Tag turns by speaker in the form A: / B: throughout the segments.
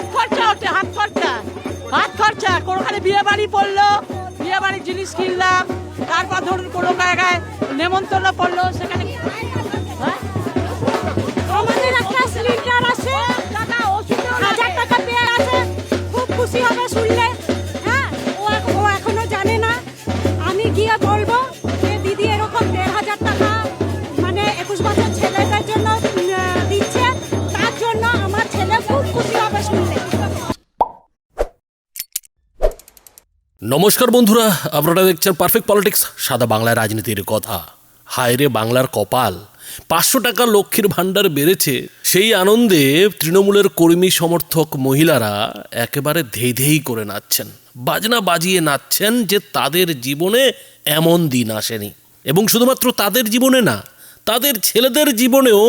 A: হাত খরচা হচ্ছে হাত খরচা। হাত খরচা কোনোখানে বিয়ে বাড়ি পড়ল বিয়ে বাড়ির জিনিস কিনলাম তারপর ধরুন কোনো জায়গায় নেমন্তন্ন পড়ল সেখানে হ্যাঁ?
B: আমাদের একটা সিলিন্ডার আছে।
A: টাকা ওষুধেও
B: হাজার টাকা পেয়ে আছে। খুব খুশি হবে শুনলে।
C: নমস্কার বন্ধুরা, আপনারা দেখছেন পারফেক্ট পলিটিক্স সাদা বাংলার রাজনীতির কথা। হায় রে বাংলার কপাল, পাঁচশো টাকা লক্ষ্মীর ভাণ্ডার বেড়েছে, সেই আনন্দে তৃণমূলের কর্মী সমর্থক মহিলারা একেবারে ধেই ধেই করে নাচছেন। বাজনা বাজিয়ে নাচছেন যে তাদের জীবনে এমন দিন আসেনি। এবং শুধুমাত্র তাদের জীবনে না, তাদের ছেলেদের জীবনেও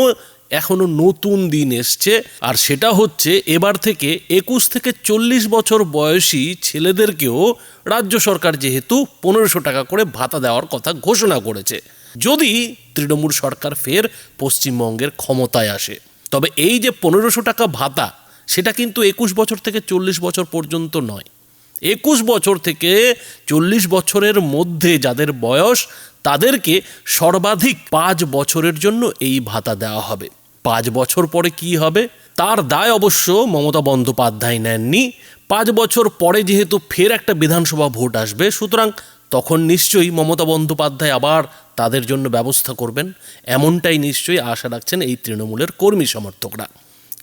C: এখনও নতুন দিন এসছে। আর সেটা হচ্ছে, এবার থেকে একুশ থেকে চল্লিশ বছর বয়সী ছেলেদেরকেও রাজ্য সরকার যেহেতু পনেরোশো টাকা করে ভাতা দেওয়ার কথা ঘোষণা করেছে। যদি তৃণমূল সরকার ফের পশ্চিমবঙ্গের ক্ষমতায় আসে। তবে এই যে পনেরোশো টাকা ভাতা, সেটা কিন্তু একুশ বছর থেকে চল্লিশ বছর পর্যন্ত নয়। একুশ বছর থেকে চল্লিশ বছরের মধ্যে যাদের বয়স, তাদেরকে সর্বাধিক পাঁচ বছরের জন্য এই ভাতা দেওয়া হবে। পাঁচ বছর পরে কি হবে? তার দায় অবশ্য মমতা বন্দ্যোপাধ্যায় নেননি। পাঁচ বছর পরে যেহেতু ফের একটা বিধানসভা ভোট আসবে, সুতরাং তখন নিশ্চয়ই মমতা বন্দ্যোপাধ্যায় আবার তাদের জন্য ব্যবস্থা করবেন। এমনটাই নিশ্চয়ই আশা রাখছেন এই তৃণমূলের কর্মী সমর্থকরা।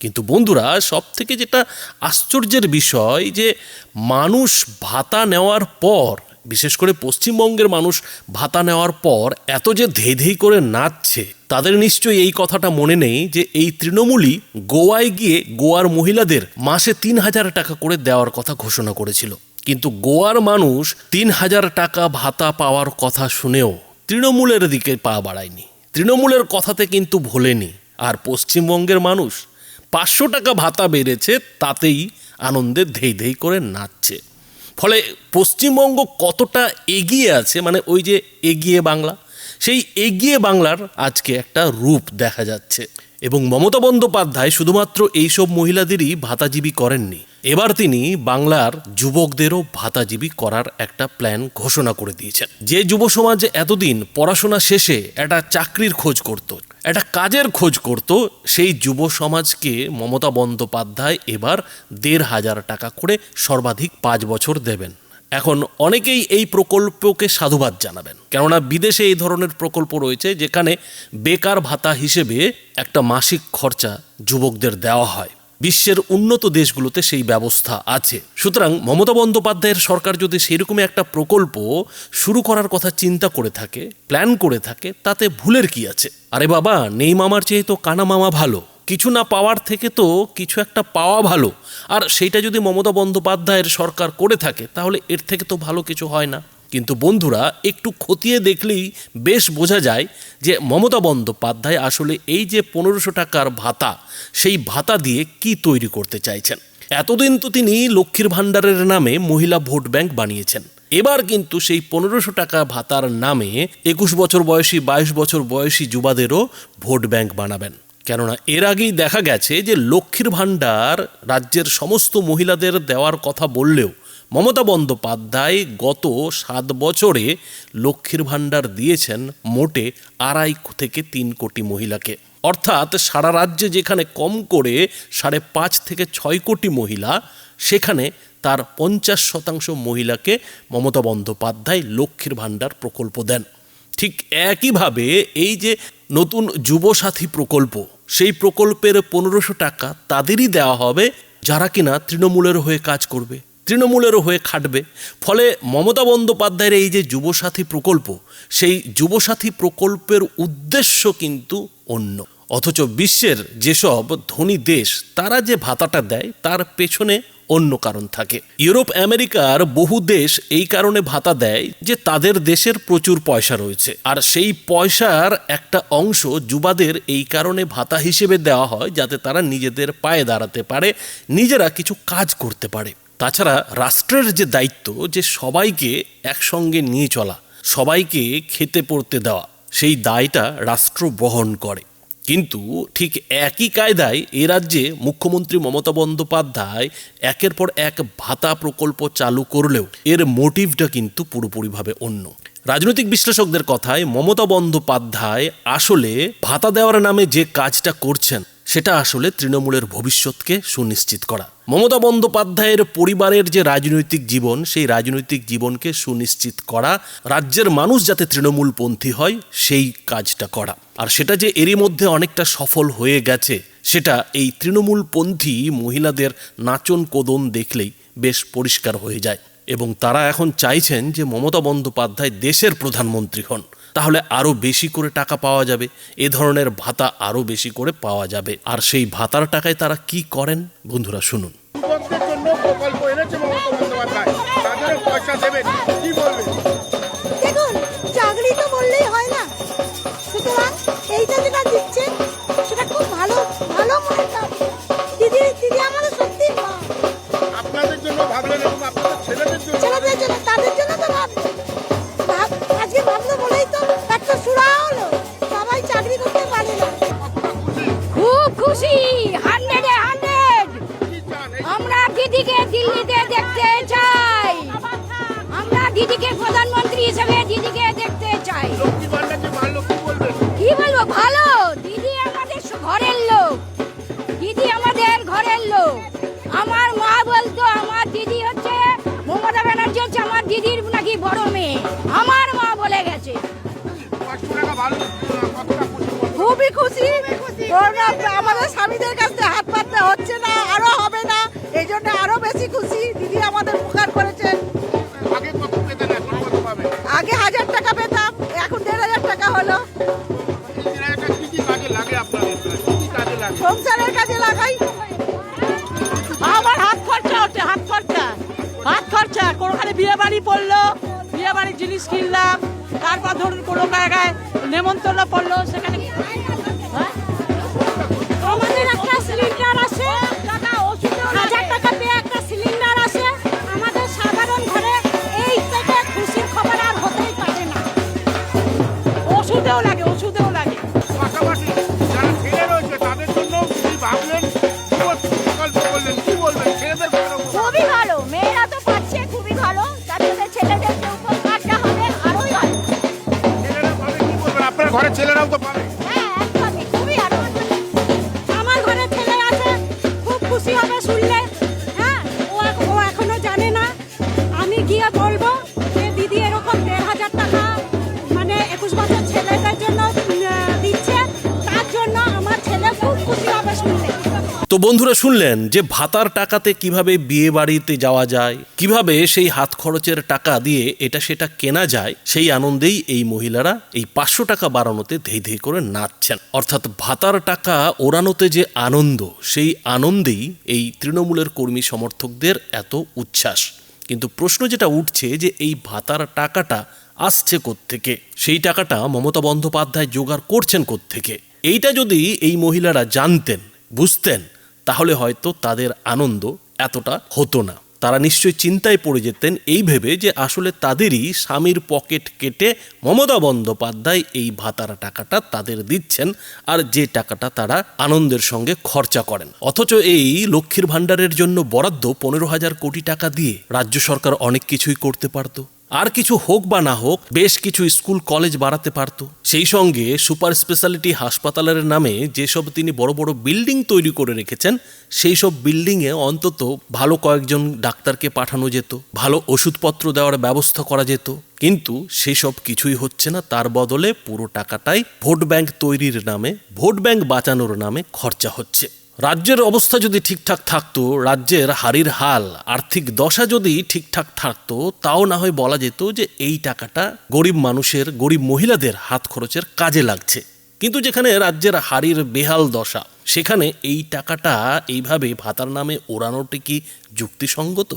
C: কিন্তু বন্ধুরা সব থেকে যেটা আশ্চর্যের বিষয় যে মানুষ ভাতা নেওয়ার পর বিশেষ করে পশ্চিমবঙ্গের মানুষ ভাতা নেওয়ার পর এত যে ধেই ধেই করে নাচছে, তাদের নিশ্চয়ই এই কথাটা মনে নেই যে এই তৃণমূলই গোয়ায় গিয়ে গোয়ার মহিলাদের মাসে তিন হাজার টাকা করে দেওয়ার কথা ঘোষণা করেছিল। কিন্তু গোয়ার মানুষ তিন হাজার টাকা ভাতা পাওয়ার কথা শুনেও তৃণমূলের দিকে পা বাড়ায়নি। তৃণমূলের কথাতে কিন্তু ভোলেনি। আর পশ্চিমবঙ্গের মানুষ পাঁচশো টাকা ভাতা বেড়েছে, তাতেই আনন্দে ধেই ধেই করে নাচছে। ফলে পশ্চিমবঙ্গ কতটা এগিয়ে আছে মানে ওই যে এগিয়ে বাংলা, সেই এগিয়ে বাংলার আজকে একটা রূপ দেখা যাচ্ছে। এবং মমতা বন্দ্যোপাধ্যায় শুধুমাত্র এইসব মহিলাদেরই ভাতাজীবী করেননি। এবার তিনি বাংলার যুবকদেরও ভাতাজীবী করার একটা প্ল্যান ঘোষণা করে দিয়েছেন। যে যুব সমাজ এতদিন পড়াশোনা শেষে একটা চাকরির খোঁজ করত, একটা কাজের খোঁজ করত, সেই যুব সমাজকে মমতা বন্দ্যোপাধ্যায় এবার দেড় হাজার টাকা করে সর্বাধিক পাঁচ বছর দেবেন। এখন অনেকেই এই প্রকল্পকে সাধুবাদ জানাবেন। কেননা বিদেশে এই ধরনের প্রকল্প রয়েছে, যেখানে বেকার ভাতা হিসেবে একটা মাসিক খরচা যুবকদের দেওয়া হয়। বিশ্বের উন্নত দেশগুলোতে সেই ব্যবস্থা আছে। সুতরাং মমতা বন্দ্যোপাধ্যায়ের সরকার যদি সেরকমই একটা প্রকল্প শুরু করার কথা চিন্তা করে থাকে প্ল্যান করে থাকে, তাতে ভুলের কি আছে? আরে বাবা, নেই মামার চেয়ে তো কানা মামা ভালো। কিছু না পাওয়ার থেকে তো কিছু একটা পাওয়া ভালো। আর সেইটা যদি মমতা বন্দ্যোপাধ্যায়ের সরকার করে থাকে, তাহলে এর থেকে তো ভালো কিছু হয় না। কিন্তু বন্ধুরা, একটু খতিয়ে দেখলেই বেশ বোঝা যায় যে মমতা বন্দ্যোপাধ্যায় আসলে এই যে পনেরোশো টাকার ভাতা, সেই ভাতা দিয়ে কি তৈরি করতে চাইছেন? এতদিন তো তিনি লক্ষ্মীর ভাণ্ডারের নামে মহিলা ভোট ব্যাংক বানিয়েছেন। এবার কিন্তু সেই পনেরোশো টাকা ভাতার নামে একুশ বছর বয়সী, বাইশ বছর বয়সী যুবাদেরও ভোট ব্যাংক বানাবেন। কেননা এর আগেই দেখা গেছে যে লক্ষ্মীর ভাণ্ডার রাজ্যের সমস্ত মহিলাদের দেওয়ার কথা বললেও মমতা বন্দ্যোপাধ্যায় গত সাত বছরে লক্ষ্মীর ভাণ্ডার দিয়েছেন মোটে আড়াই থেকে তিন কোটি মহিলাকে। অর্থাৎ সারা রাজ্যে যেখানে কম করে সাড়ে পাঁচ থেকে ছয় কোটি মহিলা, সেখানে তার পঞ্চাশ শতাংশ মহিলাকে মমতা বন্দ্যোপাধ্যায় লক্ষ্মীর ভাণ্ডার প্রকল্প দেন। ঠিক একইভাবে এই যে নতুন যুবসাথী প্রকল্প, সেই প্রকল্পের পনেরোশো টাকা তাদেরই দেওয়া হবে যারা কিনা তৃণমূলের হয়ে কাজ করবে। তৃণমূলেরও হয়ে খাটবে। ফলে মমতা বন্দ্যোপাধ্যায়ের এই যে যুবসাথী প্রকল্প, সেই যুবসাথী প্রকল্পের উদ্দেশ্য কিন্তু অন্য। অথচ বিশ্বের যেসব ধনী দেশ, তারা যে ভাতাটা দেয়, তার পেছনে অন্য কারণ থাকে। ইউরোপ, আমেরিকার বহু দেশ এই কারণে ভাতা দেয় যে তাদের দেশের প্রচুর পয়সা রয়েছে। আর সেই পয়সার একটা অংশ যুবাদের এই কারণে ভাতা হিসেবে দেওয়া হয় যাতে তারা নিজেদের পায়ে দাঁড়াতে পারে, নিজেরা কিছু কাজ করতে পারে। তাছাড়া রাষ্ট্রের যে দায়িত্ব যে সবাইকে একসঙ্গে নিয়ে চলা, সবাইকে খেতে পড়তে দেওয়া, সেই দায়টা রাষ্ট্র বহন করে। কিন্তু ঠিক একই কায়দায় এ রাজ্যে মুখ্যমন্ত্রী মমতা বন্দ্যোপাধ্যায় একের পর এক ভাতা প্রকল্প চালু করলেও এর মোটিভটা কিন্তু পুরোপুরিভাবে অন্য। রাজনৈতিক বিশ্লেষকদের কথায় মমতা বন্দ্যোপাধ্যায় আসলে ভাতা দেওয়ার নামে যে কাজটা করছেন সেটা আসলে তৃণমূলের ভবিষ্যৎকে সুনিশ্চিত করা। মমতা বন্দ্যোপাধ্যায়ের পরিবারের যে রাজনৈতিক জীবন, সেই রাজনৈতিক জীবনকে সুনিশ্চিত করা, রাজ্যের মানুষ যাতে তৃণমূলপন্থী হয়, সেই কাজটা করা। আর সেটা যে এরই মধ্যে অনেকটা সফল হয়ে গেছে, সেটা এই তৃণমূলপন্থী মহিলাদের নাচন কোদন দেখলেই বেশ পরিষ্কার হয়ে যায়। এবং তারা এখন চাইছেন যে মমতা বন্দ্যোপাধ্যায় দেশের প্রধানমন্ত্রী হন। তাহলে আরও বেশি করে টাকা পাওয়া যাবে। এ ধরনের ভাতা আরও বেশি করে পাওয়া যাবে। আর সেই ভাতার টাকায় তারা কি করেন? বন্ধুরা শুনুন।
D: যুবকদের জন্য প্রকল্প এনেছে মমতা বন্দ্যোপাধ্যায়। তাদের পয়সা দেবেন। কি বলবেন
E: দেখুন চাকরি তো বললেই হয় না। সুতরাং এইটা যেটা দিচ্ছে সেটা খুব ভালো ভালো মনের খুবই খুশি। আমাদের স্বামীদের কাছে হাত পাততে হচ্ছে না আরও হবে না। এই জন্য আরও বেশি খুশি। দিদি আমাদের উপকার করেছেন।
D: আগে
E: হাজার টাকা পেতাম এখন দেড় হাজার টাকা হলো। সংসারের কাজে লাগাই।
A: আমার হাত খরচা ওঠে হাত খরচা। হাত খরচা। কোনোখানে বিয়ে বাড়ি পড়ল বিয়ে বাড়ির জিনিস কিনলাম। তারপর ধরুন কোনো জায়গায় নেমন্তন্ন পড়ল সেখানে
C: বন্ধুরা শুনলেন যে ভাতার টাকাতে কীভাবে বিয়ে বাড়িতে যাওয়া যায়, কীভাবে সেই হাত খরচের টাকা দিয়ে এটা সেটা কেনা যায়, সেই আনন্দেই এই মহিলারা এই পাঁচশো টাকা বাড়ানোতে ধেই ধেই করে নাচছেন। অর্থাৎ ভাতার টাকা ওড়ানোতে যে আনন্দ, সেই আনন্দেই এই তৃণমূলের কর্মী সমর্থকদের এত উচ্ছ্বাস। কিন্তু প্রশ্ন যেটা উঠছে যে এই ভাতার টাকাটা আসছে থেকে সেই টাকাটা মমতা বন্দ্যোপাধ্যায় জোগাড় করছেন থেকে এইটা যদি এই মহিলারা জানতেন, বুঝতেন তাহলে হয়তো তাদের আনন্দ এতটা হতো না। তারা নিশ্চয়ই চিন্তায় পড়ে যেতেন এই ভেবে যে আসলে তাদেরই স্বামীর পকেট কেটে মমতা বন্দ্যোপাধ্যায় এই ভাতার টাকাটা তাদের দিচ্ছেন আর যে টাকাটা তারা আনন্দের সঙ্গে খরচা করেন। অথচ এই লক্ষ্মীর ভাণ্ডারের জন্য বরাদ্দ পনেরো হাজার কোটি টাকা দিয়ে রাজ্য সরকার অনেক কিছুই করতে পারতো। আর কিছু হোক বা না হোক, বেশ কিছু স্কুল কলেজ বাড়াতে পারতো। সেই সঙ্গে সুপার স্পেশালিটি হাসপাতালের নামে যেসব তিনি বড় বড় বিল্ডিং তৈরি করে রেখেছেন, সেই সব বিল্ডিংয়ে অন্তত ভালো কয়েকজন ডাক্তারকে পাঠানো যেত, ভালো ওষুধপত্র দেওয়ার ব্যবস্থা করা যেত। কিন্তু সেসব কিছুই হচ্ছে না, তার বদলে পুরো টাকাটাই ভোট ব্যাংক তৈরির নামে, ভোট ব্যাংক বাঁচানোর নামে খরচা হচ্ছে। রাজ্যের অবস্থা যদি ঠিকঠাক থাকতো, রাজ্যের হারির হাল, আর্থিক দশা যদি ঠিকঠাক থাকতো, তাও না হয় বলা যেত যে এই টাকাটা গরিব মানুষের, গরিব মহিলাদের হাত খরচের কাজে লাগছে। কিন্তু যেখানে রাজ্যের হারির বেহাল দশা, সেখানে এই টাকাটা এইভাবে ভাতার নামে ওড়ানোটি কি যুক্তিসঙ্গত?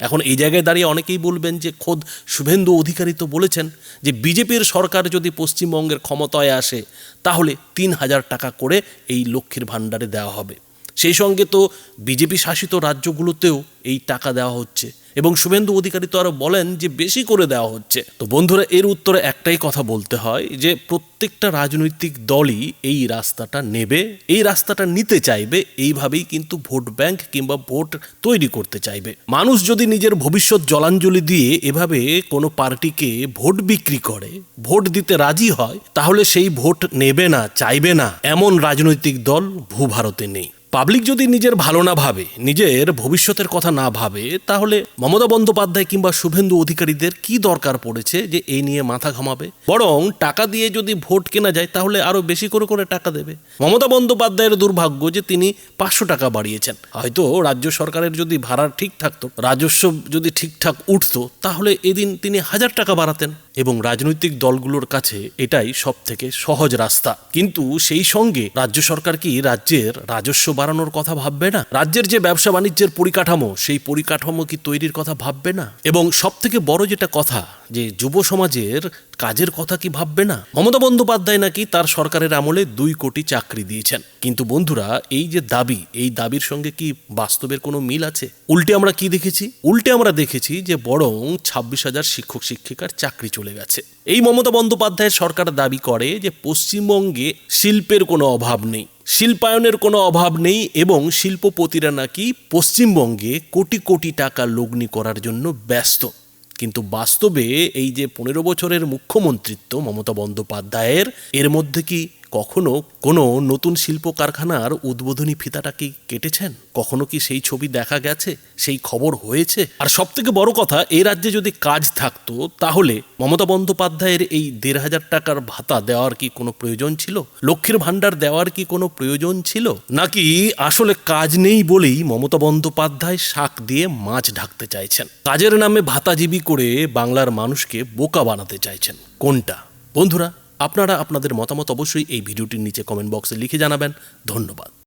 C: এখন এই জায়গায় দাঁড়িয়ে অনেকেই বলবেন যে, খোদ শুভেন্দু অধিকারী তো বলেছেন যে, বিজেপির সরকার যদি পশ্চিমবঙ্গের ক্ষমতায় আসে, তাহলে তিন হাজার টাকা করে এই লক্ষ্মীর ভাণ্ডারে দেওয়া হবে। সেই সঙ্গে তো বিজেপি শাসিত রাজ্যগুলোতেও এই টাকা দেওয়া হচ্ছে। এবং শুভেন্দু অধিকারী তো আরও বলেন যে বেশি করে দেওয়া হচ্ছে। তো বন্ধুরা, এর উত্তরে একটাই কথা বলতে হয় যে প্রত্যেকটা রাজনৈতিক দলই এই রাস্তাটা নেবে, এই রাস্তাটা নিতে চাইবে, এইভাবেই কিন্তু ভোট ব্যাংক কিংবা ভোট তৈরি করতে চাইবে। মানুষ যদি নিজের ভবিষ্যৎ জলাঞ্জলি দিয়ে এভাবে কোনো পার্টিকে ভোট বিক্রি করে, ভোট দিতে রাজি হয়, তাহলে সেই ভোট নেবে না, চাইবে না। এমন রাজনৈতিক দল ভূভারতে নেই। পাবলিক যদি নিজের ভালো না ভাবে, নিজের ভবিষ্যতের কথা না ভাবে, তাহলে মমতা বন্দ্যোপাধ্যায় কিংবা শুভেন্দু অধিকারীদের কি দরকার পড়েছে যে এই নিয়ে মাথা ঘামাবে? বরং টাকা দিয়ে যদি ভোট কেনা যায়, তাহলে আরও বেশি করে করে টাকা দেবে। মমতা বন্দ্যোপাধ্যায়ের দুর্ভাগ্য যে তিনি পাঁচশো টাকা বাড়িয়েছেন। হয়তো রাজ্য সরকারের যদি ভাড়া ঠিক থাকতো, রাজস্ব যদি ঠিকঠাক উঠতো, তাহলে এদিন তিনি হাজার টাকা বাড়াতেন। এবং রাজনৈতিক দলগুলোর কাছে এটাই সব থেকে সহজ রাস্তা। কিন্তু সেই সঙ্গে রাজ্য সরকার কি রাজ্যের রাজস্ব বাড়ানোর কথা ভাববে না? রাজ্যের যে ব্যবসা বাণিজ্যের পরিকাঠামো, সেই পরিকাঠামো কি তৈরির কথা ভাববে না? এবং সব থেকে বড় যেটা কথা যে যুব সমাজের কাজের কথা কি ভাববে না? মমতা বন্দ্যোপাধ্যায় নাকি তার সরকারের আমলে দুই কোটি চাকরি দিয়েছেন। কিন্তু বন্ধুরা, এই যে দাবি, এই দাবির সঙ্গে কি বাস্তবের কোনো মিল আছে? উল্টে আমরা কি দেখেছি? উল্টে আমরা দেখেছি যে বরং ছাব্বিশ হাজার শিক্ষক, শিক্ষিকার চাকরি চলে গেছে। এই মমতা বন্দ্যোপাধ্যায়ের সরকার দাবি করে যে পশ্চিমবঙ্গে শিল্পের কোনো অভাব নেই। শিল্পায়নের কোনো অভাব নেই এবং শিল্পপতিরা নাকি পশ্চিমবঙ্গে কোটি কোটি টাকা লগ্নি করার জন্য ব্যস্ত। কিন্তু বাস্তবে এই যে পনেরো বছরের মুখ্যমন্ত্রিত্ব মমতা বন্দ্যোপাধ্যায়ের এর মধ্যে কি কখনো কোনো নতুন শিল্প কারখানার উদ্বোধনী ফিতাটা কি কেটেছেন? কখনো কি সেই ছবি দেখা গেছে? সেই খবর হয়েছে? আর সব থেকে বড় কথা এই রাজ্যে যদি কাজ থাকতো, তাহলে মমতা বন্দ্যোপাধ্যায়ের এই দেড় হাজার টাকার ভাতা দেওয়ার কি কোনো প্রয়োজন ছিল? লক্ষ্মীর ভাণ্ডার দেওয়ার কি কোনো প্রয়োজন ছিল? নাকি আসলে কাজ নেই বলেই মমতা বন্দ্যোপাধ্যায় শাক দিয়ে মাছ ঢাকতে চাইছেন? কাজের নামে ভাতাজীবী করে বাংলার মানুষকে বোকা বানাতে চাইছেন। কোনটা? বন্ধুরা আপনারা আপনাদের মতামত অবশ্যই এই ভিডিওটির নিচে কমেন্ট বক্সে লিখে জানাবেন। ধন্যবাদ।